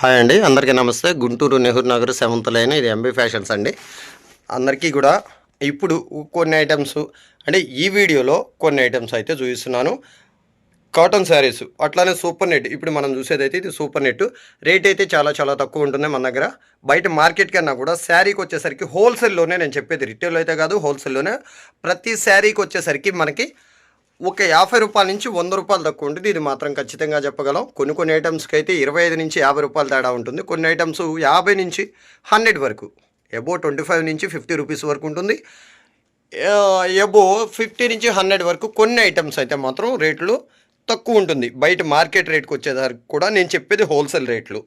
Hi అండి. అందరికీ నమస్తే. Guntur Nehru Nagar seventh line. ఇది ఎంబీ ఫ్యాషన్స్ అండి. అందరికీ కూడా ఇప్పుడు కొన్ని ఐటమ్స్ అంటే ఈ వీడియోలో కొన్ని ఐటమ్స్ అయితే చూపిస్తున్నాను. కాటన్ శారీస్ అట్లానే సూపర్ నెట్ ఇప్పుడు మనం చూసేదైతే ఇది సూపర్ నెట్ రేట్ అయితే చాలా చాలా తక్కువ ఉంటుంది మన దగ్గర. బయట మార్కెట్ కన్నా కూడా శారీకి వచ్చేసరికి హోల్సేల్లోనే నేను చెప్పేది రిటైల్ అయితే కాదు హోల్సేల్లోనే ప్రతి శారీకి వచ్చేసరికి మనకి ఒక యాభై రూపాయల నుంచి వంద రూపాయలు తక్కువ ఉంటుంది. ఇది మాత్రం ఖచ్చితంగా చెప్పగలం. కొన్ని కొన్ని ఐటమ్స్కి అయితే ఇరవై ఐదు నుంచి యాభై రూపాయలు తేడా ఉంటుంది. కొన్ని ఐటమ్స్ యాభై నుంచి హండ్రెడ్ వరకు ఎబో ట్వంటీ ఫైవ్ నుంచి ఫిఫ్టీ రూపీస్ వరకు ఉంటుంది. ఎబో ఫిఫ్టీ నుంచి హండ్రెడ్ వరకు కొన్ని ఐటమ్స్ అయితే మాత్రం రేట్లు తక్కువ ఉంటుంది. బయట మార్కెట్ రేట్కి వచ్చేసరికి కూడా నేను చెప్పేది హోల్సేల్ రేట్లు.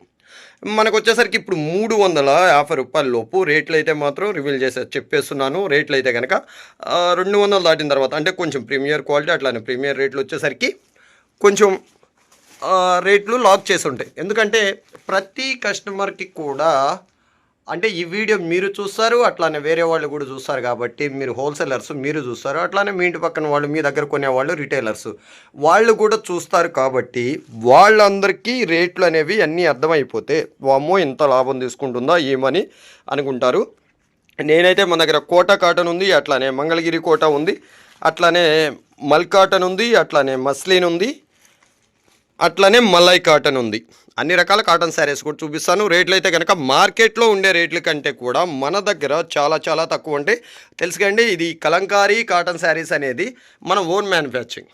మనకు వచ్చేసరికి ఇప్పుడు మూడు వందల యాభై రూపాయల లోపు రేట్లు అయితే మాత్రం రివీల్ చేసే చెప్పేస్తున్నాను. రేట్లు అయితే కనుక రెండు వందలు దాటిన తర్వాత అంటే కొంచెం ప్రీమియర్ క్వాలిటీ అట్లానే ప్రీమియర్ రేట్లు వచ్చేసరికి కొంచెం రేట్లు లాక్ చేసి ఉంటాయి. ఎందుకంటే ప్రతి కస్టమర్కి కూడా అంటే ఈ వీడియో మీరు చూస్తారు అట్లానే వేరే వాళ్ళు కూడా చూస్తారు కాబట్టి మీరు హోల్సేలర్స్ మీరు చూస్తారు. అట్లానే మీ ఇంటి పక్కన వాళ్ళు మీ దగ్గర కొనేవాళ్ళు రిటైలర్స్ వాళ్ళు కూడా చూస్తారు కాబట్టి వాళ్ళందరికీ రేట్లు అనేవి అన్నీ అర్థమైపోతే వామ్మో ఇంత లాభం తీసుకుంటుందా ఏమని అనుకుంటారు. నేనైతే మన దగ్గర కోట కాటన్ ఉంది అట్లానే మంగళగిరి కోట ఉంది అట్లానే మల్ కాటన్ ఉంది అట్లానే మస్లిన్ ఉంది అట్లనే మలై కాటన్ ఉంది. అన్ని రకాల కాటన్ శారీస్ కూడా చూపిస్తాను. రేట్లు అయితే కనుక మార్కెట్లో ఉండే రేట్ల కంటే కూడా మన దగ్గర చాలా చాలా తక్కువ ఉంటాయి. తెలుసుకండి ఇది కలంకారీ కాటన్ శారీస్ అనేది మన ఓన్ మ్యానుఫ్యాక్చరింగ్.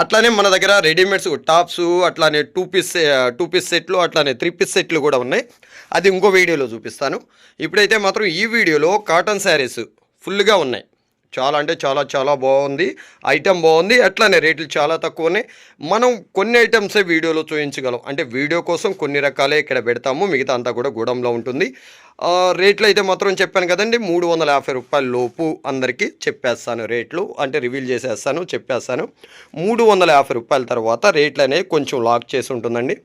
అట్లానే మన దగ్గర రెడీమేడ్స్ టాప్స్ అట్లానే టూ పీస్ టూ పీస్ సెట్లు అట్లానే త్రీ పీస్ సెట్లు కూడా ఉన్నాయి. అది ఇంకో వీడియోలో చూపిస్తాను. ఇప్పుడైతే మాత్రం ఈ వీడియోలో కాటన్ శారీస్ ఫుల్గా ఉన్నాయి. చాలా అంటే చాలా చాలా బాగుంది. ఐటెం బాగుంది. అట్లానే రేట్లు చాలా తక్కువ మనం కొన్ని ఐటమ్సే వీడియోలో చూపించగలం. అంటే వీడియో కోసం కొన్ని రకాలే ఇక్కడ పెడతాము. మిగతా అంతా కూడా గూడంలో ఉంటుంది. రేట్లు అయితే మాత్రం చెప్పాను కదండి. మూడు వందల యాభై రూపాయల లోపు అందరికీ చెప్పేస్తాను రేట్లు. అంటే రివీల్ చేసేస్తాను చెప్పేస్తాను. మూడు వందల యాభై రూపాయల తర్వాత రేట్లు అనేవి కొంచెం లాక్ చేసి ఉంటుందండి.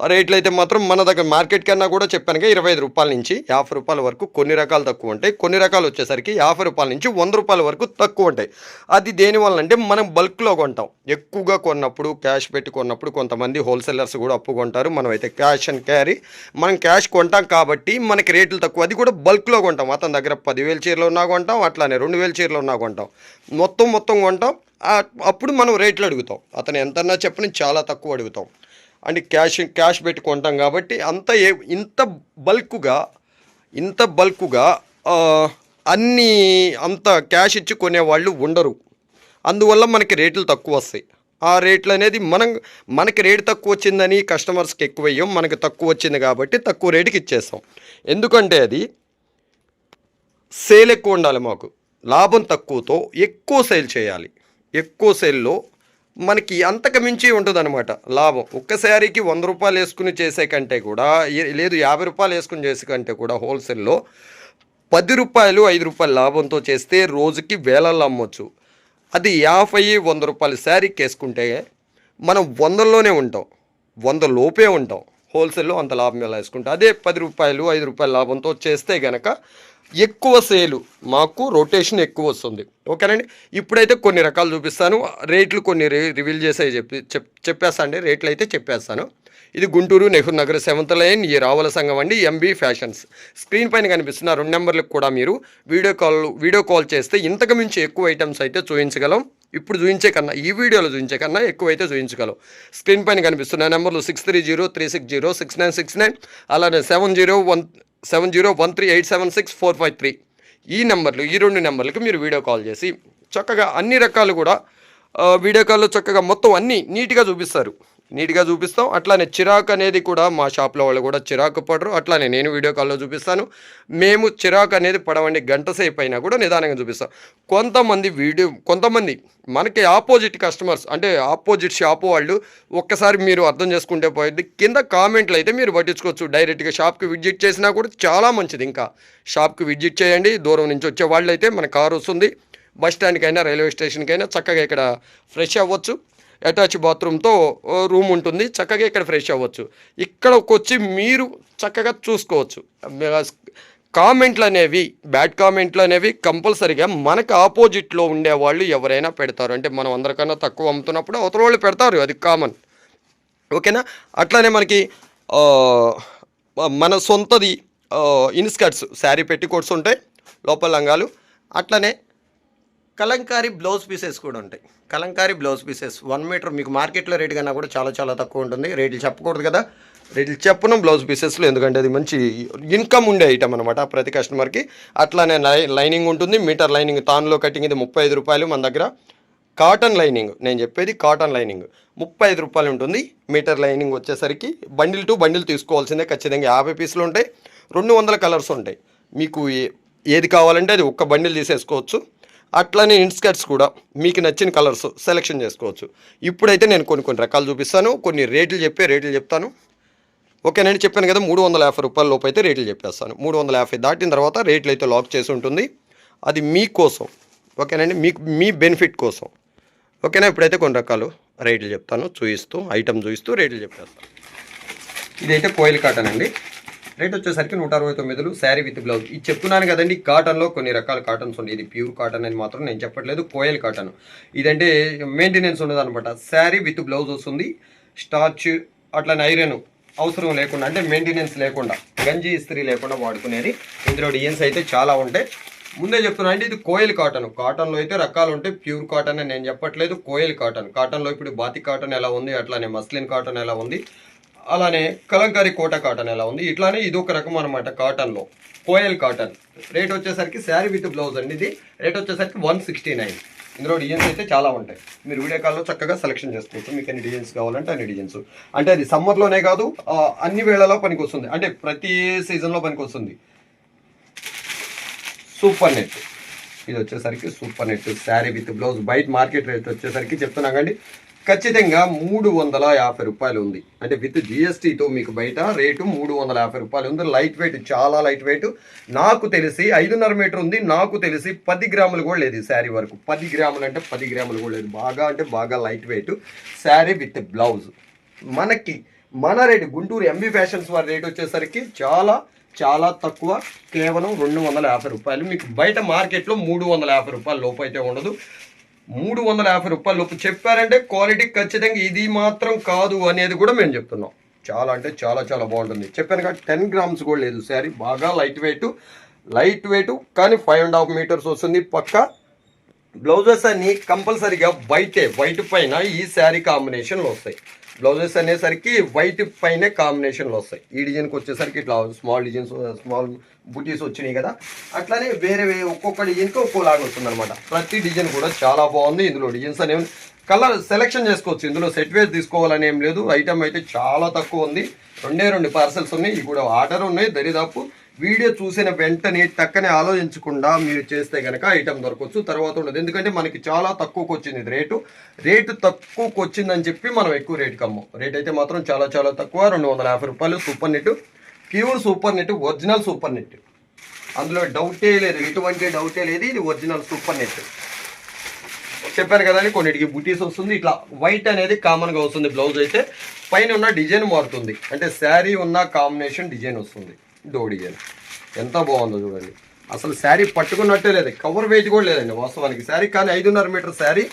రేట్లు అయితే మాత్రం మన దగ్గర మార్కెట్ కన్నా కూడా చెప్పానుగా ఇరవై ఐదు రూపాయల నుంచి యాభై రూపాయల వరకు కొన్ని రకాలు తక్కువ ఉంటాయి. కొన్ని రకాలు వచ్చేసరికి యాభై రూపాయల నుంచి వంద రూపాయల వరకు తక్కువ ఉంటాయి. అది దేనివల్ల అంటే మనం బల్క్లో కొంటాం. ఎక్కువగా కొన్నప్పుడు క్యాష్ పెట్టి కొన్నప్పుడు కొంతమంది హోల్సేలర్స్ కూడా అప్పు కొంటారు. మనం అయితే క్యాష్ అండ్ క్యారీ. మనం క్యాష్ కొంటాం కాబట్టి మనకి రేట్లు తక్కువ. అది కూడా బల్క్లో కొంటాం. అతని దగ్గర పదివేల చీరలు ఉన్నా కొంటాం. అట్లానే రెండు వేల చీరలు ఉన్నా కొంటాం. మొత్తం మొత్తం కొంటాం. అప్పుడు మనం రేట్లు అడుగుతాం. అతను ఎంతన్నా చెప్పని చాలా తక్కువ అడుగుతాం. అండ్ క్యాష్ క్యాష్ పెట్టుకుంటాం కాబట్టి అంత ఏ ఇంత బల్క్గా ఇంత బల్క్గా అన్నీ అంత క్యాష్ ఇచ్చి కొనేవాళ్ళు ఉండరు. అందువల్ల మనకి రేట్లు తక్కువ వస్తాయి. ఆ రేట్లు అనేది మనం మనకి రేటు తక్కువ వచ్చిందని కస్టమర్స్కి ఎక్కువ వేయం మనకి తక్కువ వచ్చింది కాబట్టి తక్కువ రేటుకి ఇచ్చేస్తాం. ఎందుకంటే అది సేల్ ఎక్కువ ఉండాలి మాకు. లాభం తక్కువతో ఎక్కువ సేల్ చేయాలి. ఎక్కువ సేల్లో మనకి అంతకు మించి ఉంటుందన్నమాట. లాభం. ఒక్క శారీకి వంద రూపాయలు వేసుకుని చేసే కంటే కూడా లేదు యాభై రూపాయలు వేసుకుని చేసే కంటే కూడా హోల్సేల్లో పది రూపాయలు ఐదు రూపాయల లాభంతో చేస్తే రోజుకి వేలల్లో అమ్మొచ్చు. అది యాభై వంద రూపాయల శారీకి వేసుకుంటే మనం వందల్లోనే ఉంటాం. వంద లోపే ఉంటాం. హోల్సేల్లో అంత లాభం ఎలా వేసుకుంటాం అదే పది రూపాయలు ఐదు రూపాయల లాభంతో చేస్తే గనక ఎక్కువ సేలు. మాకు రొటేషన్ ఎక్కువ వస్తుంది. ఓకేనండి ఇప్పుడైతే కొన్ని రకాలు చూపిస్తాను. రేట్లు కొన్ని రివీల్ చేసే చెప్పి చెప్ చెప్పేస్తాను అండి రేట్లు అయితే చెప్పేస్తాను. ఇది గుంటూరు నెహ్రూ నగర్ సెవెంత్ లైన్. ఈ రావుల సంఘం అండి ఎంబీ ఫ్యాషన్స్ స్క్రీన్ పైన కనిపిస్తున్న రెండు నెంబర్లకు కూడా మీరు వీడియో కాల్ వీడియో కాల్ చేస్తే ఇంతకు మించి ఎక్కువ ఐటమ్స్ అయితే చూపించగలం ఇప్పుడు చూపించే కన్నా ఈ వీడియోలో చూపించే కన్నా ఎక్కువ అయితే చూపించగలం స్క్రీన్ పైన కనిపిస్తున్న నెంబర్లు six three zero three six zero six nine six nine అలానే seven zero one seven zero one three eight seven six four five three. ఈ నెంబర్లు ఈ రెండు నెంబర్లకు మీరు వీడియో కాల్ చేసి చక్కగా అన్ని రకాలు కూడా వీడియో కాల్లో చక్కగా మొత్తం అన్నీ నీట్గా చూపిస్తారు. నీట్గా చూపిస్తాం. అట్లానే చిరాకు అనేది కూడా మా షాప్లో వాళ్ళు కూడా చిరాకు పడరు. అట్లానే నేను వీడియో కాల్లో చూపిస్తాను. మేము చిరాకు అనేది పడవండి. గంట సేపు అయినా కూడా నిదానంగా చూపిస్తాం. కొంతమంది వీడియో కొంతమంది మనకి ఆపోజిట్ కస్టమర్స్ అంటే ఆపోజిట్ షాపు వాళ్ళు ఒక్కసారి మీరు అర్థం చేసుకుంటే పోయింది కింద కామెంట్లు అయితే మీరు పట్టించుకోవచ్చు. డైరెక్ట్గా షాప్కి విజిట్ చేసినా కూడా చాలా మంచిది. ఇంకా షాప్కి విజిట్ చేయండి. దూరం నుంచి వచ్చే వాళ్ళు అయితే మన కారు వస్తుంది. బస్ స్టాండ్కైనా రైల్వే స్టేషన్కైనా చక్కగా ఇక్కడ ఫ్రెష్ అవ్వచ్చు. అటాచ్ బాత్రూమ్తో రూమ్ ఉంటుంది. చక్కగా ఇక్కడ ఫ్రెష్ అవ్వచ్చు. ఇక్కడకు వచ్చి మీరు చక్కగా చూసుకోవచ్చు. కామెంట్లు అనేవి బ్యాడ్ కామెంట్లు అనేవి కంపల్సరీగా మనకు ఆపోజిట్లో ఉండేవాళ్ళు ఎవరైనా పెడతారు. అంటే మనం అందరికన్నా తక్కువ అమ్ముతున్నప్పుడు అవతల వాళ్ళు పెడతారు. అది కామన్. ఓకేనా? అట్లానే మనకి మన సొంతది ఇన్స్కర్ట్స్. శారీ పెట్టి కోట్స్ ఉంటాయి. లోపల లంగాలు. అట్లనే కలంకారీ బ్లౌజ్ పీసెస్ కూడా ఉంటాయి. Kalamkari blouse pieces one meter మీకు మార్కెట్లో రేట్ కన్నా కూడా చాలా చాలా తక్కువ ఉంటుంది. రేట్లు చెప్పకూడదు కదా. రేట్లు చెప్పను బ్లౌజ్ పీసెస్లో ఎందుకంటే అది మంచి ఇన్కమ్ ఉండే ఐటమ్ అనమాట ప్రతి కస్టమర్కి. అట్లానే లై- లైనింగ్ ఉంటుంది. మీటర్ లైనింగ్ తాన్లో కటింగ్ ఇది ముప్పై ఐదు రూపాయలు మన దగ్గర. కాటన్ లైనింగ్ నేను చెప్పేది కాటన్ లైనింగ్. ముప్పై ఐదు రూపాయలు ఉంటుంది. మీటర్ లైనింగ్ వచ్చేసరికి బండిల్ టు బండిల్ తీసుకోవాల్సిందే. ఖచ్చితంగా యాభై పీసులు ఉంటాయి. రెండు వందల కలర్స్ ఉంటాయి. మీకు ఏ- ఏది కావాలంటే అది ఒక్క బండిల్ తీసేసుకోవచ్చు. అట్లనే ఇన్స్కర్ట్స్ కూడా మీకు నచ్చిన కలర్స్ సెలెక్షన్ చేసుకోవచ్చు. ఇప్పుడైతే నేను కొన్ని కొన్ని రకాలు చూపిస్తాను. కొన్ని రేట్లు చెప్పే రేట్లు చెప్తాను. ఓకేనండి చెప్పాను కదా మూడు వందల యాభై రూపాయల లోపు అయితే రేట్లు చెప్పేస్తాను. మూడు వందల యాభై దాటిన తర్వాత రేట్లు అయితే లాక్ చేసి ఉంటుంది. అది మీకోసం ఓకేనండి? మీకు మీ బెనిఫిట్ కోసం. ఓకేనా? ఇప్పుడైతే కొన్ని రకాలు రేట్లు చెప్తాను. చూపిస్తూ ఐటమ్ చూపిస్తూ రేట్లు చెప్పేస్తాను. ఇదైతే కోయిల్ కాటన్ అండి. రేట్ వచ్చేసరికి నూట అరవై తొమ్మిదిలు శారీ విత్ బ్లౌజ్. ఇది చెప్తున్నాను కదండి కాటన్లో కొన్ని రకాల కాటన్స్ ఉన్నాయి. ఇది ప్యూర్ కాటన్ అని మాత్రం నేను చెప్పట్లేదు కోయల్ కాటన్ ఇదంటే మెయింటెనెన్స్ ఉండదు అనమాట శారీ విత్ బ్లౌజ్ వస్తుంది స్టార్చ్ అట్లనే ఐరన్ అవసరం లేకుండా అంటే మెయింటెనెన్స్ లేకుండా గంజి ఇస్త్రీ లేకుండా వాడుకునేది ఇందులో డిజైన్స్ అయితే చాలా ఉంటాయి. ముందే చెప్తున్నా అంటే ఇది కోయల్ కాటన్ కాటన్లో అయితే రకాలు ఉంటాయి ప్యూర్ కాటన్ అని నేను చెప్పట్లేదు కోయల్ కాటన్ కాటన్లో ఇప్పుడు బాతి కాటన్ ఎలా ఉంది అట్లానే మస్లిన్ కాటన్ ఎలా ఉంది అలానే కలంకారీ కోట కాటన్ ఎలా ఉంది? ఇట్లానే ఇది ఒక రకం అనమాట కాటన్లో. కోయల్ కాటన్. రేట్ వచ్చేసరికి శారీ విత్ బ్లౌజ్ అండి ఇది. రేట్ వచ్చేసరికి వన్ సిక్స్టీ నైన్. ఇందులో డిజైన్స్ అయితే చాలా ఉంటాయి. మీరు వీడియో కాల్లో చక్కగా సెలెక్షన్ చేసుకోవచ్చు. మీకు ఎన్ని డిజైన్స్ కావాలంటే అన్ని డిజైన్స్. అంటే అది సమ్మర్లోనే కాదు అన్ని వేళలో పనికి వస్తుంది అంటే ప్రతి సీజన్లో పనికి వస్తుంది సూపర్ నెట్. ఇది వచ్చేసరికి super net. Saree with blouse. బయట మార్కెట్ రేట్ వచ్చేసరికి చెప్తున్నా కండి ఖచ్చితంగా మూడు వందల యాభై రూపాయలు ఉంది. అంటే విత్ జిఎస్టీతో మీకు బయట రేటు మూడు వందల యాభై రూపాయలు ఉంది. లైట్ వెయిట్ చాలా లైట్ వెయిట్ నాకు తెలిసి ఐదున్నర మీటర్ ఉంది. నాకు తెలిసి పది గ్రాములు కూడా లేదు ఈ శారీ వరకు. పది గ్రాములు అంటే పది గ్రాములు కూడా లేదు. బాగా అంటే బాగా light weight saree with blouse మనకి మన రేటు గుంటూరు ఎంబీ ఫ్యాషన్స్ వారి రేట్ వచ్చేసరికి చాలా చాలా తక్కువ. కేవలం రెండు వందల యాభై రూపాయలు. మీకు బయట మార్కెట్లో మూడు వందల యాభై రూపాయల లోపు అయితే ఉండదు. మూడు వందల యాభై రూపాయల లోపు చెప్పారంటే క్వాలిటీ ఖచ్చితంగా ఇది మాత్రం కాదు అనేది కూడా మేము చెప్తున్నాం. చాలా అంటే చాలా చాలా బాగుంటుంది. చెప్పాను కదా టెన్ గ్రామ్స్ కూడా లేదు శారీ. బాగా లైట్ వెయిట్ లైట్ వెయిట్ కానీ ఫైవ్ అండ్ హాఫ్ మీటర్స్ వస్తుంది. పక్క బ్లౌజెస్ అన్ని కంపల్సరీగా వైటే వైట్ పైన ఈ శారీ కాంబినేషన్లు వస్తాయి. బ్లౌజెస్ అనేసరికి వైట్ పైనే కాంబినేషన్లో వస్తాయి. ఈ డిజైన్కి వచ్చేసరికి ఇట్లా స్మాల్ డిజైన్స్ స్మాల్ బుటీస్ వచ్చినాయి కదా. అట్లానే వేరే ఒక్కొక్క డిజైన్కి ఒక్కోలాగా వస్తుంది అనమాట ప్రతి డిజైన్ కూడా చాలా బాగుంది. ఇందులో డిజైన్స్ అనేవి కలర్ సెలెక్షన్ చేసుకోవచ్చు. ఇందులో సెట్ వేస్ తీసుకోవాలని ఏం లేదు. ఐటమ్ అయితే చాలా తక్కువ ఉంది. రెండే రెండు పార్సల్స్ ఉన్నాయి. ఇవి కూడా ఆర్డర్ ఉన్నాయి. దరిదాపు వీడియో చూసిన వెంటనే తక్కనే ఆలోచించకుండా మీరు చేస్తే కనుక ఐటమ్ దొరకవచ్చు తర్వాత ఉండదు. ఎందుకంటే మనకి చాలా తక్కువకి వచ్చింది ఇది రేటు. రేటు తక్కువకు వచ్చిందని చెప్పి మనం ఎక్కువ రేటుకి కమ్మం రేట్ అయితే మాత్రం చాలా చాలా తక్కువ. రెండు వందల యాభై రూపాయలు super net. Pure super net original super net. అందులో డౌటే లేదు. ఎటువంటి డౌటే లేదు. ఇది ఒరిజినల్ సూపర్ నెట్. చెప్పాను కదండి కొన్నిటికి బుటీస్ వస్తుంది. ఇట్లా వైట్ అనేది కామన్గా వస్తుంది బ్లౌజ్ అయితే. పైన ఉన్న డిజైన్ మారుతుంది. అంటే శారీ ఉన్న కాంబినేషన్ డిజైన్ వస్తుంది. దోడి ఎంత బాగుందో చూడండి. అసలు శారీ పట్టుకున్నట్టే లేదు. కవర్ వెయిట్ కూడా లేదండి వాస్తవానికి. శారీ కానీ ఐదున్నర మీటర్ శారీ.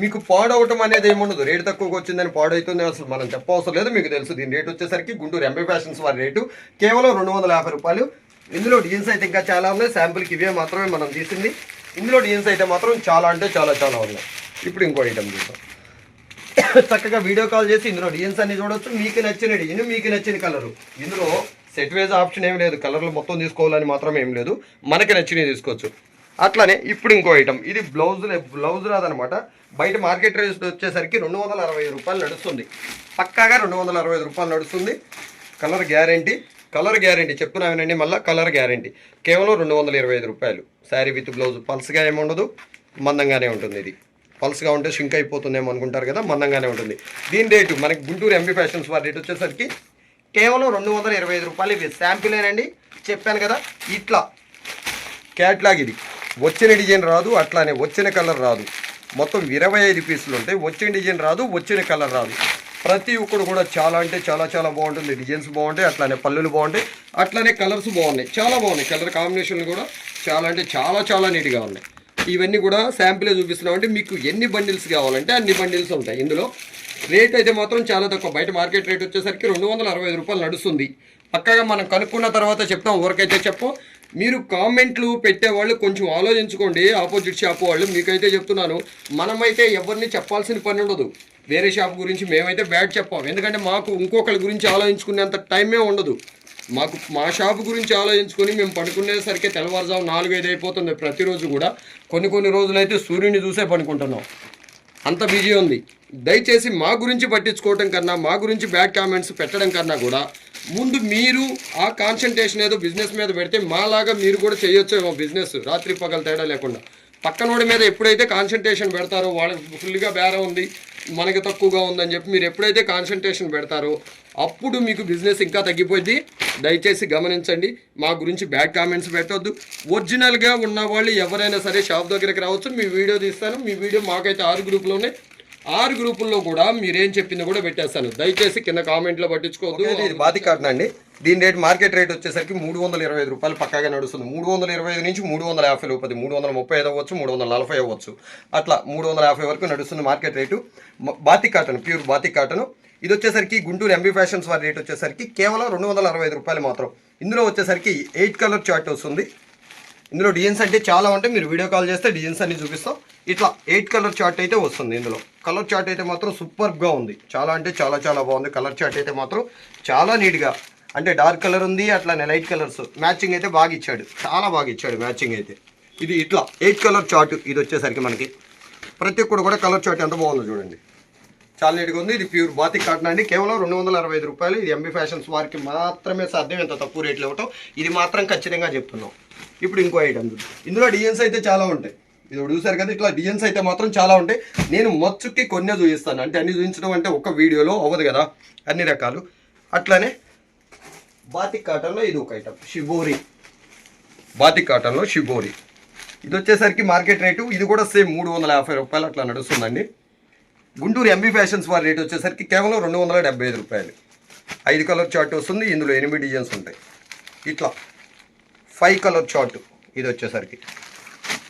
మీకు పాడవటం అనేది ఏముండదు రేటు తక్కువకి వచ్చిందని పాడవుతుంది అసలు మనం చెప్పవసరం లేదు. మీకు తెలుసు. దీని రేట్ వచ్చేసరికి గుంటూరు ఎంబీ ఫ్యాషన్స్ వారి రేటు. కేవలం రెండు వందల యాభై రూపాయలు. ఇందులో డిజైన్స్ అయితే ఇంకా చాలా ఉన్నాయి. శాంపుల్కి ఇవే మాత్రమే మనం తీసింది. ఇందులో డిజైన్స్ అయితే మాత్రం చాలా అంటే చాలా చాలా ఉన్నాయి. ఇప్పుడు ఇంకో ఐటమ్ చూద్దాం. చక్కగా వీడియో కాల్ చేసి ఇందులో డిజైన్స్ అన్ని చూడొచ్చు. మీకు నచ్చిన డిజైన్ మీకు నచ్చిన కలరు ఇందులో సెట్ వేజ్ ఆప్షన్ ఏం లేదు. కలర్లు మొత్తం తీసుకోవాలని మాత్రం ఏం లేదు. మనకి నచ్చినవి తీసుకోవచ్చు. అట్లానే ఇప్పుడు ఇంకో ఐటమ్ ఇది బ్లౌజ్ బ్లౌజ్ రాదనమాట. బయట మార్కెట్ రేట్ వచ్చేసరికి రెండు వందల అరవై రూపాయలు నడుస్తుంది. పక్కాగా రెండు వందల అరవై రూపాయలు నడుస్తుంది. Colour guarantee. Colour guarantee. చెప్తున్నానండి మళ్ళీ. Colour guarantee. కేవలం రెండు వందల ఇరవై ఐదు రూపాయలు. శారీ విత్ బ్లౌజ్ పల్స్గా ఏముండదు మందంగానే ఉంటుంది ఇది. పల్స్గా ఉంటే షింక్ అయిపోతుందేమో అనుకుంటారు కదా మందంగానే ఉంటుంది. దీని రేటు మనకి గుంటూరు ఎంపీ ఫ్యాషన్స్ వారి రేట్ వచ్చేసరికి కేవలం రెండు వందల ఇరవై ఐదు రూపాయలు ఇవి. శాంపిలేనండి చెప్పాను కదా ఇట్లా. క్యాట్లాగ్ ఇది. వచ్చిన డిజైన్ రాదు అట్లానే వచ్చిన కలర్ రాదు. మొత్తం ఇరవై ఐదు పీసులు ఉంటాయి. వచ్చిన డిజైన్ రాదు వచ్చిన కలర్ రాదు. ప్రతి ఒక్కడు కూడా చాలా అంటే చాలా చాలా బాగుంటుంది. డిజైన్స్ బాగుంటాయి అట్లానే పళ్ళులు బాగుంటాయి అట్లానే కలర్స్ బాగున్నాయి. చాలా బాగున్నాయి. కలర్ కాంబినేషన్లు కూడా చాలా అంటే చాలా చాలా నీట్గా ఉన్నాయి. ఇవన్నీ కూడా శాంపిలే చూపిస్తున్నాం అంటే మీకు ఎన్ని బండిల్స్ కావాలంటే అన్ని బండిల్స్ ఉంటాయి. ఇందులో రేట్ అయితే మాత్రం చాలా తక్కువ. బయట మార్కెట్ రేట్ వచ్చేసరికి రెండు వందల అరవై ఐదు రూపాయలు నడుస్తుంది. పక్కగా మనం కనుక్కున్న తర్వాత చెప్తాం ఎవరికైతే చెప్పం. మీరు కామెంట్లు పెట్టేవాళ్ళు కొంచెం ఆలోచించుకోండి. ఆపోజిట్ షాప్ వాళ్ళు మీకైతే చెప్తున్నాను. మనమైతే ఎవరిని చెప్పాల్సిన పని ఉండదు. వేరే షాప్ గురించి మేమైతే బ్యాడ్ చెప్పాం. ఎందుకంటే మాకు ఇంకొకరి గురించి ఆలోచించుకునేంత టైమే ఉండదు. మాకు మా షాప్ గురించి ఆలోచించుకొని మేము పడుకునేసరికి తెల్లవారుజాము నాలుగు ఐదు అయిపోతుంది ప్రతిరోజు కూడా. కొన్ని కొన్ని రోజులైతే సూర్యుని చూసే పడుకుంటున్నాం. అంత బిజీ ఉంది. దయచేసి మా గురించి పట్టించుకోవటం కన్నా మా గురించి బ్యాడ్ కామెంట్స్ పెట్టడం కన్నా కూడా ముందు మీరు ఆ కాన్సన్ట్రేషన్ ఏదో బిజినెస్ మీద పెడితే మాలాగా మీరు కూడా చేయొచ్చు బిజినెస్ రాత్రి పగల తేడా లేకుండా. పక్కనోడి మీద ఎప్పుడైతే కాన్సన్ట్రేషన్ పెడతారో వాళ్ళకి ఫుల్గా బేరం ఉంది మనకి తక్కువగా ఉందని చెప్పి మీరు ఎప్పుడైతే కాన్సన్ట్రేషన్ పెడతారో అప్పుడు మీకు బిజినెస్ ఇంకా తగ్గిపోయింది దయచేసి గమనించండి మా గురించి బ్యాడ్ కామెంట్స్ పెట్టొద్దు. ఒరిజినల్గా ఉన్న వాళ్ళు ఎవరైనా సరే షాప్ దగ్గరికి రావచ్చు. మీ వీడియో తీస్తాను. మీ వీడియో మాకైతే ఆరు గ్రూప్లోనే ఆరు గ్రూపుల్లో కూడా మీరేం చెప్పిందో కూడా పెట్టేస్తాను. దయచేసి కింద కామెంట్లో పట్టించుకోవద్దు. ఇది బాతి కాటన్ అండి? దీని రేట్ మార్కెట్ రేట్ వచ్చేసరికి మూడు వందల ఇరవై ఐదు రూపాయలు పక్కాగా నడుస్తుంది. మూడు వందల ఇరవై ఐదు నుంచి మూడు వందల యాభై లోపది మూడు వందల ముప్పై ఐదు అవ్వచ్చు మూడు వందల నలభై అవ్వచ్చు. అట్లా మూడు వందల యాభై వరకు నడుస్తుంది market rate. Batik cotton pure batik cotton ఇది వచ్చేసరికి గుంటూరు ఎంబీ ఫ్యాషన్స్ వారి రేట్ వచ్చేసరికి కేవలం రెండు వందల అరవై ఐదు రూపాయలు మాత్రం. ఇందులో వచ్చేసరికి ఎయిట్ కలర్ చార్ట్ వస్తుంది. ఇందులో డిజైన్స్ అంటే చాలా ఉంటాయి. మీరు వీడియో కాల్ చేస్తే డిజైన్స్ అన్ని చూపిస్తాం. ఇట్లా ఎయిట్ కలర్ చార్ట్ అయితే వస్తుంది ఇందులో. కలర్ చార్ట్ అయితే మాత్రం సూపర్గా ఉంది. చాలా అంటే చాలా చాలా బాగుంది. కలర్ చార్ట్ అయితే మాత్రం చాలా నీట్గా అంటే డార్క్ కలర్ ఉంది అట్లానే లైట్ కలర్స్ మ్యాచింగ్ అయితే బాగా ఇచ్చాడు. చాలా బాగా ఇచ్చాడు మ్యాచింగ్ అయితే. ఇది ఇట్లా ఎయిట్ కలర్ చార్ట్ ఇది వచ్చేసరికి మనకి ప్రతి ఒక్కడు కూడా కలర్ చార్ట్ ఎంత బాగుందో చూడండి. చాలా నీట్గా ఉంది. ఇది ప్యూర్ బాతిక్ కాటన్ అండి. కేవలం రెండు వందల అరవై ఐదు రూపాయలు. ఇది ఎంబీ ఫ్యాషన్స్ వారికి మాత్రమే సాధ్యం. ఎంత తక్కువ రేట్లో ఇవ్వటం? ఇది మాత్రం ఖచ్చితంగా చెప్తున్నాం. ఇప్పుడు ఇంకో ఐటమ్ ఇందులో డిజైన్స్ అయితే చాలా ఉంటాయి. ఇది చూసారు కదా ఇట్లా డిజైన్స్ అయితే మాత్రం చాలా ఉంటాయి. నేను మచ్చుకి కొన్నే చూపిస్తాను. అంటే అన్ని చూపించడం అంటే ఒక వీడియోలో అవ్వదు కదా అన్ని రకాలు. అట్లానే బాతిక్ కాటన్లో ఇది ఒక ఐటమ్ షిబోరి. బాతిక్ కాటన్లో షిబోరి. ఇది వచ్చేసరికి మార్కెట్ రేటు ఇది కూడా సేమ్ మూడు వందల యాభై రూపాయలు అట్లా నడుస్తుందండి. గుంటూరు ఎంబీ ఫ్యాషన్స్ వారి రేట్ వచ్చేసరికి కేవలం రెండు వందల డెబ్బై ఐదు రూపాయలు. ఐదు కలర్ చార్ట్ వస్తుంది ఇందులో ఎనిమిది డిజైన్స్ ఉంటాయి. ఇట్లా. ఫైవ్ కలర్ చార్ట్ ఇది వచ్చేసరికి.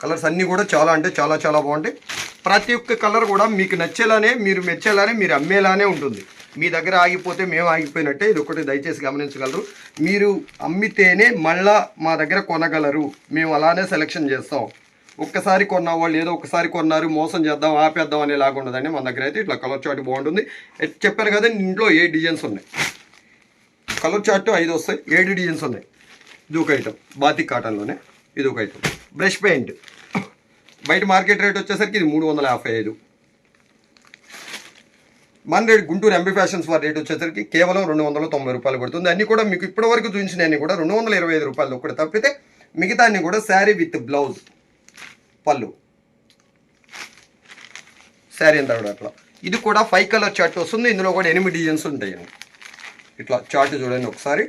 కలర్స్ అన్నీ కూడా చాలా అంటే చాలా చాలా బాగుంటాయి. ప్రతి ఒక్క కలర్ కూడా మీకు నచ్చేలానే మీరు మెచ్చేలానే మీరు అమ్మేలానే ఉంటుంది. మీ దగ్గర ఆగిపోతే మేము ఆగిపోయినట్టే ఇది ఒకటి దయచేసి గమనించగలరు. మీరు అమ్మితేనే మళ్ళా మా దగ్గర కొనగలరు. మేము అలానే సెలెక్షన్ చేస్తాం. ఒక్కసారి కొన్న వాళ్ళు ఏదో ఒకసారి కొన్నారు మోసం చేద్దాం ఆపేద్దాం అనేలాగా ఉండదండి. మన దగ్గర అయితే ఇట్లా కలర్ చార్ట్ బాగుంటుంది. చెప్పారు చెప్పాను కదా ఇంట్లో ఏ డిజైన్స్ ఉన్నాయి? కలర్ చార్ట్ ఐదు వస్తాయి ఏడు డిజైన్స్ ఉన్నాయి. ఇది ఒక ఐటమ్ బాతిక్ కాటన్లోనే ఇది ఒక ఐటమ్ బ్రష్ పెయింట్. బయట మార్కెట్ రేట్ వచ్చేసరికి ఇది మూడు వందల యాభై ఐదు. మన రేట్ గుంటూరు ఎంబీ ఫ్యాషన్స్ వారి రేట్ వచ్చేసరికి కేవలం రెండు వందల తొంభై రూపాయలు పడుతుంది. అన్ని కూడా మీకు ఇప్పటి వరకు చూపించిన అన్నీ కూడా రెండు వందల ఇరవై ఐదు రూపాయలు ఒకటి తప్పితే మిగతా అన్ని కూడా శారీ విత్ బ్లౌజ్ పళ్ళు. శారీ అంతా కూడా అట్లా. ఇది కూడా ఫైవ్ కలర్ చార్ట్ వస్తుంది. ఇందులో కూడా ఎనిమిది డిజైన్స్ ఉంటాయి ఇట్లా చార్ట్ చూడండి ఒకసారి.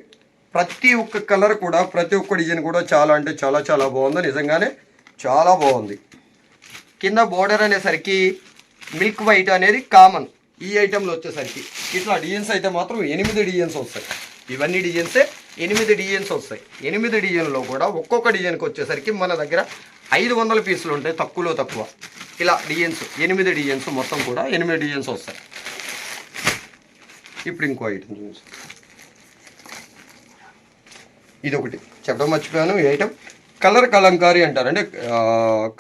ప్రతి ఒక్క కలర్ కూడా ప్రతి ఒక్క డిజైన్ కూడా చాలా అంటే చాలా చాలా బాగుంది. నిజంగానే చాలా బాగుంది. కింద బోర్డర్ అనేసరికి మిల్క్ వైట్ అనేది కామన్ ఈ ఐటెంలో వచ్చేసరికి ఇట్లా డిజైన్స్ అయితే మాత్రం ఎనిమిది డిజైన్స్ వస్తాయి. ఇవన్నీ డిజైన్సే ఎనిమిది డిజైన్స్ వస్తాయి. ఎనిమిది డిజైన్లో కూడా ఒక్కొక్క డిజైన్కి వచ్చేసరికి మన దగ్గర ఐదు వందల పీసులు ఉంటాయి తక్కువలో తక్కువ. ఇలా డిజైన్స్ ఎనిమిది డిజైన్స్ మొత్తం కూడా ఎనిమిది డిజైన్స్ వస్తాయి. ఇప్పుడు ఇంకో ఐటమ్ చూసి ఇది ఒకటి చెప్పడం మర్చిపోయాను. ఈ ఐటమ్ కలర్ కలంకారీ అంటారు. అంటే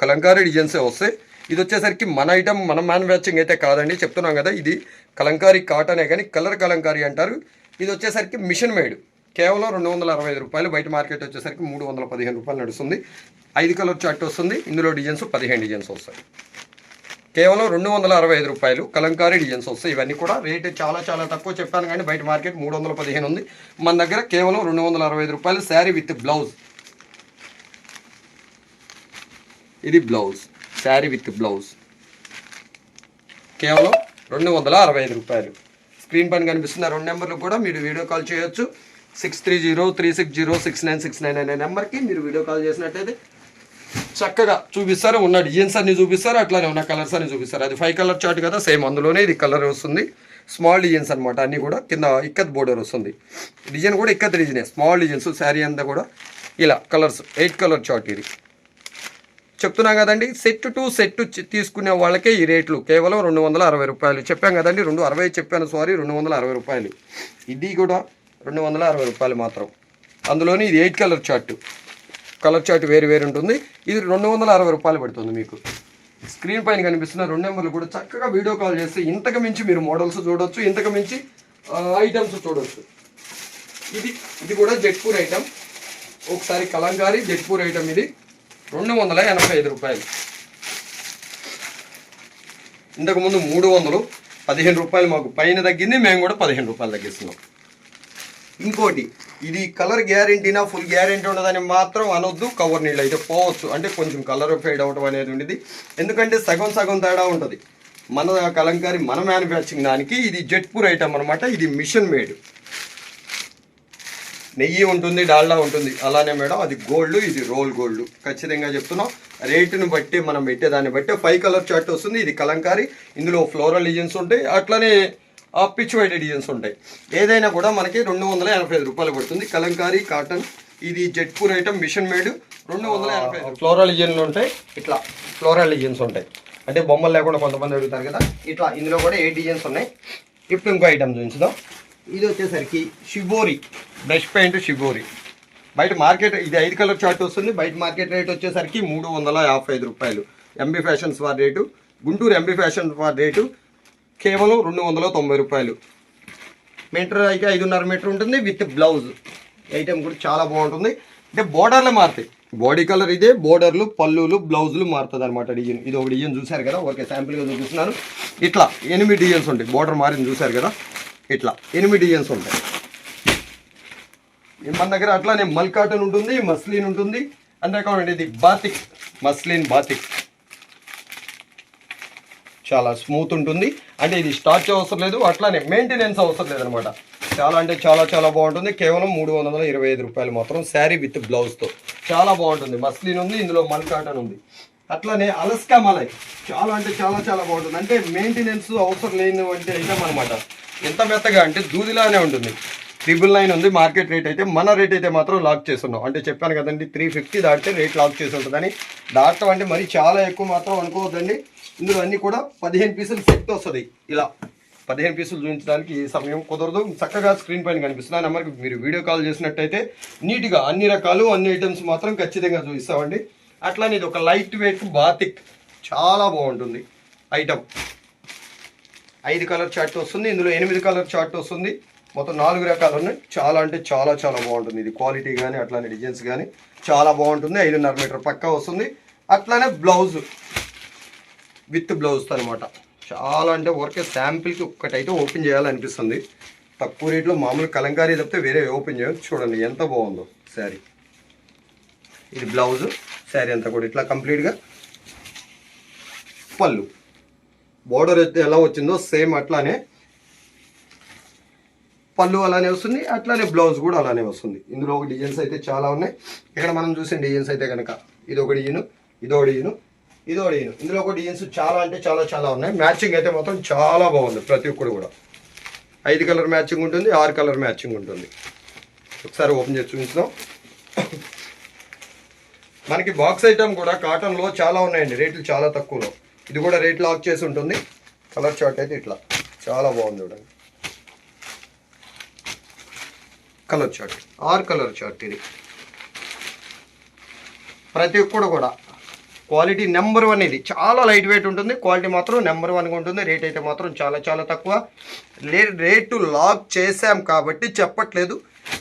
కలంకారీ డిజైన్సే వస్తాయి. ఇది వచ్చేసరికి మన ఐటమ్ మన మ్యానుఫ్యాక్చరింగ్ అయితే కాదండి. చెప్తున్నాం కదా ఇది కలంకారీ కాటనే కానీ కలర్ కలంకారీ అంటారు. ఇది వచ్చేసరికి మిషన్ మేడ్ కేవలం రెండు వందల అరవై ఐదు రూపాయలు బయట మార్కెట్ వచ్చేసరికి మూడు వందల పదిహేను రూపాయలు నడుస్తుంది. ఐదు కలర్ చార్ట్ వస్తుంది. ఇందులో డిజైన్స్ పదిహేను డిజైన్స్ వస్తాయి. కేవలం రెండు వందల అరవై ఐదు రూపాయలు. కలంకారీ డిజైన్స్ వస్తాయి. ఇవన్నీ కూడా రేటు చాలా చాలా తక్కువ చెప్పాను కానీ బయట మార్కెట్ మూడు వందల పదిహేను ఉంది. మన దగ్గర కేవలం రెండు వందల అరవై ఐదు రూపాయలు శారీ విత్ బ్లౌజ్. ఇది బ్లౌజ్. Saree with blouse. కేవలం రెండు వందల అరవై ఐదు రూపాయలు. స్క్రీన్ పైన కనిపిస్తున్న రెండు నెంబర్లు కూడా మీరు వీడియో కాల్ చేయొచ్చు. Six three zero three six zero six nine six nine అనే నెంబర్కి మీరు వీడియో కాల్ చేసినట్టయితే చక్కగా చూపిస్తారు. ఉన్న డిజైన్స్ అన్ని చూపిస్తారు? అట్లానే ఉన్న కలర్స్ అన్ని చూపిస్తారు. అది ఫైవ్ కలర్ చార్ట్ కదా సేమ్ అందులోనే ఇది కలర్ వస్తుంది. స్మాల్ డిజైన్స్ అనమాట అన్నీ కూడా కింద ఇక్కత్ బోర్డర్ వస్తుంది. డిజైన్ కూడా ఇక్కత్ డిజైనే స్మాల్ డిజైన్స్ శారీ అంతా కూడా ఇలా కలర్స్ ఎయిట్ కలర్ చార్ట్ ఇది. చెప్తున్నా కదండి సెట్ టు సెట్ తీసుకునే వాళ్ళకే ఈ రేట్లు. కేవలం రెండు వందల అరవై రూపాయలు. చెప్పాం కదండి రెండు అరవై చెప్పాను సారీ రెండు వందల అరవై రూపాయలు. ఇది కూడా రెండు వందల అరవై రూపాయలు మాత్రం. అందులోని ఇది eight colour chart colour chart వేరు వేరు ఉంటుంది. ఇది రెండు వందల అరవై రూపాయలు పడుతుంది మీకు. స్క్రీన్ పైన కనిపిస్తున్న రెండు నెంబర్లు కూడా చక్కగా వీడియో కాల్ చేస్తే ఇంతకు మించి మీరు మోడల్స్ చూడొచ్చు ఇంతకు మించి ఐటమ్స్ చూడొచ్చు. ఇది ఇది కూడా జట్పూర్ ఐటమ్ ఒకసారి కలంకారి జట్పూర్ ఐటమ్ ఇది. రెండు వందల ఎనభై ఐదు రూపాయలు. ఇంతకుముందు మూడు వందలు పదిహేను రూపాయలు మాకు పైన తగ్గింది మేము కూడా పదిహేను రూపాయలు తగ్గిస్తున్నాం. ఇంకోటి ఇది కలర్ గ్యారంటీనా ఫుల్ గ్యారంటీ ఉండదని మాత్రం అనొద్దు కవర్ నీళ్ళు అయితే పోవచ్చు. అంటే కొంచెం కలర్ ఫేడ్ అవడం అనేది ఉండేది ఎందుకంటే సగం సగం తేడా ఉంటుంది. మన కలంకారి మన మ్యానుఫ్యాక్చరింగ్ దానికి ఇది జెట్పూర్ ఐటమ్ అనమాట ఇది మిషన్ మేడ్. నెయ్యి ఉంటుంది డాల్డా ఉంటుంది. అలానే మేడం అది గోల్డ్ ఇది రోల్ గోల్డ్. ఖచ్చితంగా చెప్తున్నాం రేటును బట్టి మనం పెట్టేదాన్ని బట్టి ఫైవ్ కలర్ చార్ట్ వస్తుంది ఇది కలంకారీ. ఇందులో ఫ్లోరల్ డిజైన్స్ ఉంటాయి. అట్లనే ఆ పిచ్ వైట్ డిజైన్స్ ఉంటాయి. ఏదైనా కూడా మనకి రెండు వందల ఎనభై ఐదు రూపాయలు పడుతుంది. కలంకారీ కాటన్ ఇది జెట్పూర్ ఐటమ్ మిషన్ మేడ్ రెండు వందల ఎనభై ఫ్లోరల్ డిజైన్లు ఉంటాయి. ఇట్లా ఫ్లోరల్ డిజైన్స్ ఉంటాయి. అంటే బొమ్మలు లేకుండా కొంతమంది అడుగుతారు కదా. ఇట్లా ఇందులో కూడా ఏ డిజైన్స్ ఉన్నాయి? ఇప్పుడు ఇంకో ఐటమ్ చూపించుదాం ఇది వచ్చేసరికి షిబోరి. Brush paint shibori. బయట మార్కెట్ ఇది ఐదు కలర్ చార్ట్ వస్తుంది. బయట మార్కెట్ రేట్ వచ్చేసరికి మూడు వందల యాభై ఐదు రూపాయలు. ఎంబీ ఫ్యాషన్స్ వారి రేటు. గుంటూరు ఎంబీ ఫ్యాషన్ వారి రేటు కేవలం రెండు వందల తొంభై రూపాయలు. మీటర్ అయితే ఐదున్నర మీటర్ ఉంటుంది విత్ బ్లౌజ్. ఐటెం కూడా చాలా బాగుంటుంది. అంటే బోర్డర్లు మారుతాయి. బాడీ కలర్ ఇదే బోర్డర్లు పళ్ళులు బ్లౌజులు మారుతుంది అనమాట డిజైన్. ఇది ఒక డిజైన్ చూశారు కదా? ఓకే శాంపుల్గా చూపిస్తున్నాను. ఇట్లా ఎనిమిది డిజైన్స్ ఉంటాయి. బోర్డర్ మారింది చూశారు కదా? ఇట్లా ఎనిమిది డిజైన్స్ ఉంటాయి. మన దగ్గర అట్లానే మల్ కాటన్ ఉంటుంది మస్లిన్ ఉంటుంది. అంతేకాకుండా ఇది బాతిక్ మస్లిన్ బాతిక్. చాలా స్మూత్ ఉంటుంది. అంటే ఇది స్టార్చ్ అవసరం లేదు అట్లానే మెయింటెనెన్స్ అవసరం లేదనమాట. చాలా అంటే చాలా చాలా బాగుంటుంది. కేవలం మూడు వందల ఇరవై ఐదు రూపాయలు మాత్రం శారీ విత్ బ్లౌజ్తో చాలా బాగుంటుంది. మస్లిన్ ఉంది ఇందులో మల్ కాటన్ ఉంది. అట్లానే అలస్కా మలై. చాలా అంటే చాలా చాలా బాగుంటుంది. అంటే మెయింటెనెన్స్ అవసరం లేని వంటి ఐటమ్ అనమాట. ఎంత మెత్తగా అంటే దూదిలానే ఉంటుంది. ట్రిపుల్ నైన్ ఉంది మార్కెట్ రేట్ అయితే మన రేట్ అయితే మాత్రం లాక్ చేస్తున్నాం. అంటే చెప్పాను కదండి త్రీ ఫిఫ్టీ దాటితే రేట్ లాక్ చేసి ఉంటుందని. దాటం అంటే మరి చాలా ఎక్కువ మాత్రం అనుకోవద్దండి. ఇందులో అన్ని కూడా పదిహేను పీసులు సెట్ వస్తుంది. ఇలా పదిహేను పీసులు చూపించడానికి ఈ సమయం కుదరదు. చక్కగా స్క్రీన్ పైన కనిపిస్తుంది. ఆ నెంబర్కి మీరు వీడియో కాల్ చేసినట్టయితే నీట్గా అన్ని రకాలు అన్ని ఐటమ్స్ మాత్రం ఖచ్చితంగా చూపిస్తామండి. అట్లానే ఇది ఒక లైట్ వెయిట్ బాతిక్. చాలా బాగుంటుంది ఐటమ్. ఐదు కలర్ చార్ట్ వస్తుంది. ఇందులో ఎనిమిది కలర్ చార్ట్ వస్తుంది. మొత్తం నాలుగు రకాలు ఉన్నాయి. చాలా అంటే చాలా చాలా బాగుంటుంది. ఇది క్వాలిటీ కానీ అట్లానే డిజైన్స్ కానీ చాలా బాగుంటుంది. ఐదున్నర మీటర్ పక్కా వస్తుంది. అట్లానే బ్లౌజ్. విత్ బ్లౌజ్ అనమాట చాలా అంటే ఊరికే శాంపిల్కి ఒక్కటైతే ఓపెన్ చేయాలనిపిస్తుంది. తక్కువ రేట్లో మామూలు కలంకారీ తప్పితే వేరే ఓపెన్ చేయాలి. చూడండి ఎంత బాగుందో శారీ. ఇది బ్లౌజ్ శారీ అంతా కూడా ఇట్లా కంప్లీట్గా పళ్ళు. బోర్డర్ అయితే ఎలా వచ్చిందో సేమ్ అట్లానే పళ్ళు అలానే వస్తుంది అట్లానే బ్లౌజ్ కూడా అలానే వస్తుంది. ఇందులో ఒక డిజైన్స్ అయితే చాలా ఉన్నాయి. ఇక్కడ మనం చూసిన డిజైన్స్ అయితే కనుక ఇది ఒక డిజైన్ ఇదో డిజైన్ ఇదో డిజైన్ ఇందులో ఒక డిజైన్స్ చాలా అంటే చాలా చాలా ఉన్నాయి. మ్యాచింగ్ అయితే మొత్తం చాలా బాగుంది ప్రతి ఒక్కరు కూడా. ఐదు కలర్ మ్యాచింగ్ ఉంటుంది ఆరు కలర్ మ్యాచింగ్ ఉంటుంది. ఒకసారి ఓపెన్ చేసి చూపించుదాం మనకి బాక్స్ ఐటమ్ కూడా కాటన్లో చాలా ఉన్నాయండి రేట్లు చాలా తక్కువలో. ఇది కూడా రేట్ లాక్ చేసి ఉంటుంది. కలర్ చార్ట్ అయితే ఇట్లా. చాలా బాగుంది చూడండి. Colour chart or colour chart ఇది. ప్రతి ఒక్కడు కూడా క్వాలిటీ నెంబర్ వన్ ఇది. చాలా లైట్ వెయిట్ ఉంటుంది. క్వాలిటీ మాత్రం నెంబర్ వన్గా ఉంటుంది. రేట్ అయితే మాత్రం చాలా చాలా తక్కువ. రేటు లాక్ చేసాం కాబట్టి చెప్పట్లేదు.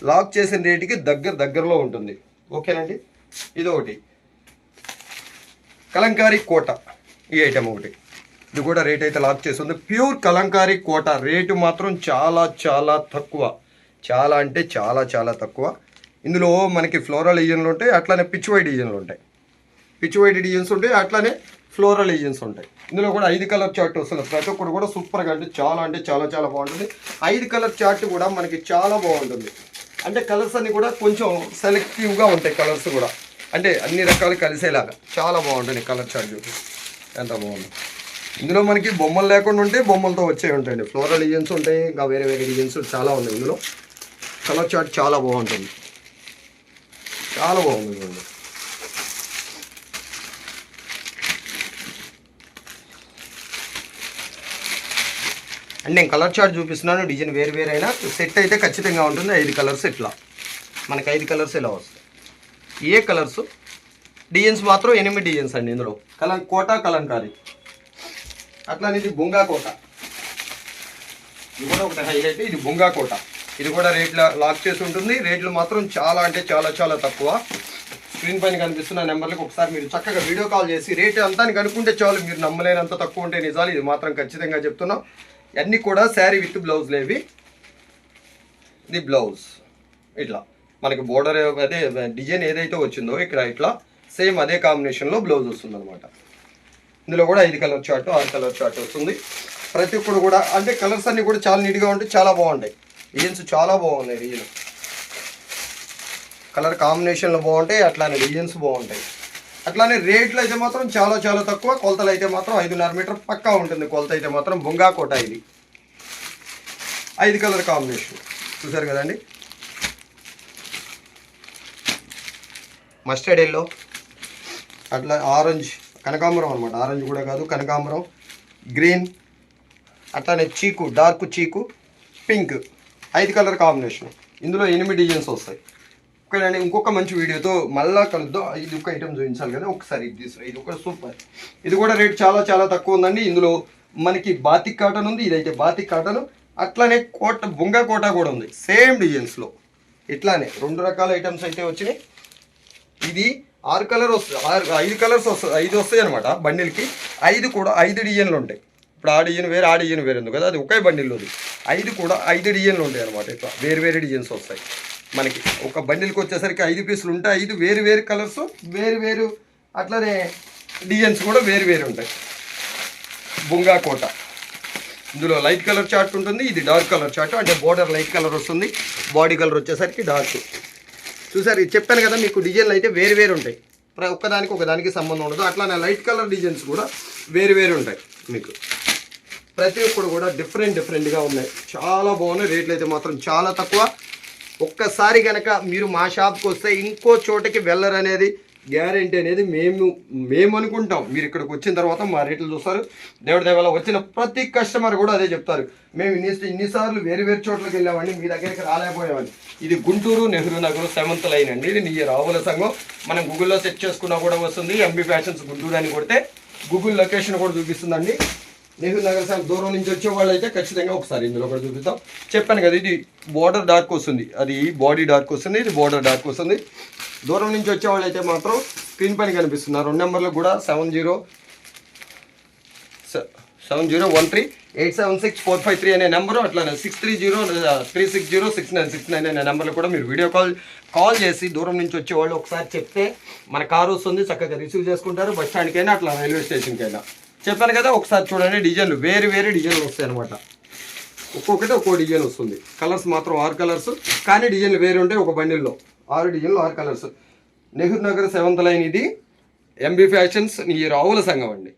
లాక్ చేసిన రేటుకి దగ్గర దగ్గరలో ఉంటుంది. ఓకేనండి? ఇది ఒకటి కలంకారీ కోట. ఈ ఐటెం ఒకటి. ఇది కూడా రేట్ అయితే లాక్ చేస్తుంది ప్యూర్ కలంకారీ కోట. రేటు మాత్రం చాలా చాలా తక్కువ. చాలా అంటే చాలా చాలా తక్కువ. ఇందులో మనకి ఫ్లోరల్ డిజైన్లు ఉంటాయి. అట్లానే పిచ్ వైట్ డిజైన్లు ఉంటాయి. పిచ్ వైట్ డిజైన్స్ ఉంటాయి అట్లానే ఫ్లోరల్ డిజైన్స్ ఉంటాయి. ఇందులో కూడా ఐదు కలర్ చార్ట్ వస్తుంది. ప్రతి ఒక్కటి కూడా సూపర్గా అంటే చాలా అంటే చాలా చాలా బాగుంటుంది. ఐదు కలర్ చార్ట్ కూడా మనకి చాలా బాగుంటుంది. అంటే కలర్స్ అన్ని కూడా కొంచెం సెలెక్టివ్గా ఉంటాయి కలర్స్ కూడా. అంటే అన్ని రకాలు కలిసేలాగా. చాలా బాగుంటుంది కలర్ చార్ట్ చూసి. ఎంత బాగుంది. ఇందులో మనకి బొమ్మలు లేకుండా ఉంటే బొమ్మలతో వచ్చే ఉంటాయండి. ఫ్లోరల్ డిజైన్స్ ఉంటాయి ఇంకా వేరే వేరే డిజైన్స్ చాలా ఉన్నాయి ఇందులో. కలర్ చార్ట్ చాలా బాగుంటుంది. చాలా బాగుంది అండ్ నేను కలర్ చార్ట్ చూపిస్తున్నాను డిజైన్ వేరు వేరైనా. అయినా సెట్ అయితే ఖచ్చితంగా ఉంటుంది. ఐదు కలర్స్ ఇట్లా. మనకి ఐదు కలర్స్ ఇలా వస్తాయి? ఏ కలర్స్? డిజైన్స్ మాత్రం ఎనిమిది డిజైన్స్ అండి ఇందులో. కలం కోట కలంకారీ. అట్లానే ఇది బొంగా కోట. ఇది కూడా ఒకటి హైలైట్ ఇది బొంగా కోట. ఇది కూడా రేట్లు లాక్ చేసి ఉంటుంది. రేట్లు మాత్రం చాలా అంటే చాలా చాలా తక్కువ. స్క్రీన్ పైన కనిపిస్తున్న నెంబర్లకు ఒకసారి మీరు చక్కగా వీడియో కాల్ చేసి రేట్ అంతా కనుక్కుంటే చాలు. మీరు నమ్మలేనంత తక్కువ ఉంటే నిజాలు. ఇది మాత్రం ఖచ్చితంగా చెప్తున్నాం. అన్నీ కూడా శారీ విత్ బ్లౌజ్ లేవి ఇది బ్లౌజ్. ఇట్లా. మనకి బోర్డర్ అదే డిజైన్ ఏదైతే వచ్చిందో ఇక్కడ ఇట్లా సేమ్ అదే కాంబినేషన్లో బ్లౌజ్ వస్తుంది అనమాట ఇందులో కూడా ఐదు కలర్ చార్ట్ ఆరు కలర్ చార్ట్ వస్తుంది. ప్రతి ఒక్కరు కూడా అంటే కలర్స్ అన్నీ కూడా చాలా నీట్గా ఉంటాయి చాలా బాగుంటాయి. డిజైన్స్ చాలా బాగున్నాయి డిజైన్ కలర్ కాంబినేషన్లో బాగుంటాయి అట్లానే డిజైన్స్ బాగుంటాయి. అట్లానే రేట్లు అయితే మాత్రం చాలా చాలా తక్కువ. కొలతలు అయితే మాత్రం ఐదున్నర మీటర్ పక్కా ఉంటుంది. కొలత అయితే మాత్రం బొంగా కోట ఇది. ఐదు కలర్ కాంబినేషన్. చూసారు కదండి? మస్టర్డ్ ఎల్లో అట్లా ఆరెంజ్ కనకాంబరం అనమాట ఆరెంజ్ కూడా కాదు కనకాంబరం. గ్రీన్ అట్లానే చీకు డార్క్ చీకు పింక్. ఐదు కలర్ కాంబినేషన్. ఇందులో ఎనిమిది డిజైన్స్ వస్తాయి. ఓకేనండి ఇంకొక మంచి వీడియోతో మళ్ళా కలుద్దాం. ఇది ఒక ఐటమ్ చూపించాలి కదా ఒకసారి ఇది తీసుకురా ఇది ఒక సూపర్. ఇది కూడా రేట్ చాలా చాలా తక్కువ ఉందండి. ఇందులో మనకి బాతిక్ కాటన్ ఉంది ఇదైతే బాతిక్ కాటన్. అట్లానే కోట బొంగ కోట కూడా ఉంది సేమ్ డిజైన్స్లో ఇట్లానే రెండు రకాల ఐటమ్స్ అయితే వచ్చినాయి. ఇది ఆరు కలర్ వస్తుంది ఆరు ఐదు కలర్స్ వస్తుంది ఐదు వస్తాయి అనమాట బండిల్కి. ఐదు కూడా ఐదు డిజైన్లు ఉంటాయి. ఇప్పుడు ఆ డిజైన్ వేరే ఆ డిజైన్ వేరే ఉంది కదా? అది ఒకే బండిల్లోది. ఐదు కూడా ఐదు డిజైన్లు ఉంటాయి అనమాట ఇట్లా. వేరు వేరే డిజైన్స్ వస్తాయి. మనకి ఒక బండిల్కి వచ్చేసరికి ఐదు పీసులు ఉంటాయి. ఐదు వేరు వేరు కలర్స్ వేరు వేరు అట్లనే డిజైన్స్ కూడా వేరు వేరు ఉంటాయి. బుంగా కోట. ఇందులో లైట్ కలర్ చార్ట్ ఉంటుంది. ఇది డార్క్ కలర్ చార్ట్. అంటే బోర్డర్ లైట్ కలర్ వస్తుంది. బాడీ కలర్ వచ్చేసరికి డార్క్. చూసారు ఇది చెప్పాను కదా మీకు డిజైన్లు అయితే వేరు వేరు ఉంటాయి. ప్ర- ఒక్కదానికి ఒకదానికి సంబంధం ఉండదు. అట్లానే లైట్ కలర్ డిజైన్స్ కూడా వేరు వేరు ఉంటాయి మీకు. ప్రతి ఒక్కరు కూడా డిఫరెంట్ డిఫరెంట్గా ఉన్నాయి. చాలా బాగున్నాయి. రేట్లు అయితే మాత్రం చాలా తక్కువ. ఒక్కసారి కనుక మీరు మా షాప్కి వస్తే ఇంకో చోటకి వెళ్ళరనేది గ్యారంటీ అనేది మేము మేము అనుకుంటాం. మీరు ఇక్కడికి వచ్చిన తర్వాత మా రేట్లు చూస్తారు. దేవుడి దేవాల వచ్చిన ప్రతి కస్టమర్ కూడా అదే చెప్తారు. మేము ఇన్ని ఇన్నిసార్లు వేరు వేరు చోట్లకి వెళ్ళామండి మీ దగ్గరికి రాలేకపోయామని ఇది గుంటూరు నెహ్రూ నగర్ సెవెంత్ లైన్ అండి. ఇది నీ రావుల సంఘం. మనం గూగుల్లో సెర్చ్ చేసుకున్నా కూడా వస్తుంది. ఎంబీ ఫ్యాషన్స్ గుంటూరు అని కొడితే గూగుల్ లొకేషన్ కూడా చూపిస్తుందండి. నెహ్రూ నగర్ సార్ దూరం నుంచి వచ్చే వాళ్ళు అయితే ఖచ్చితంగా ఒకసారి ఇందులో కూడా చూపిస్తాం చెప్పాను కదా ఇది బోర్డర్ డార్క్ వస్తుంది. అది బాడీ డార్క్ వస్తుంది ఇది బోర్డర్ డార్క్ వస్తుంది. దూరం నుంచి వచ్చే వాళ్ళు అయితే మాత్రం స్క్రీన్ పైన కనిపిస్తున్నారు రెండు నెంబర్లు కూడా seven zero seven zero one three eight seven six four five three అనే నెంబరు అట్లానే six three zero three six zero six nine six nine అనే నెంబర్లో కూడా మీరు వీడియో కాల్ కాల్ చేసి దూరం నుంచి వచ్చే వాళ్ళు ఒకసారి చెప్తే మన కారు వస్తుంది చక్కగా రిసీవ్ చేసుకుంటారు. బస్ స్టాండ్కైనా అట్లా రైల్వే స్టేషన్కైనా చెప్పాను కదా ఒకసారి చూడండి డిజైన్లు వేరు వేరే డిజైన్లు వస్తాయి అనమాట ఒక్కొక్కటి ఒక్కో డిజైన్ వస్తుంది. కలర్స్ మాత్రం ఆరు కలర్స్ కానీ డిజైన్లు వేరు ఉంటాయి ఒక బండిల్లో. ఆరు డిజైన్లు ఆరు colours Nehru Nagar seventh line ఇది. ఎంబీ ఫ్యాషన్స్ ఈ రావుల సంఘం అండి.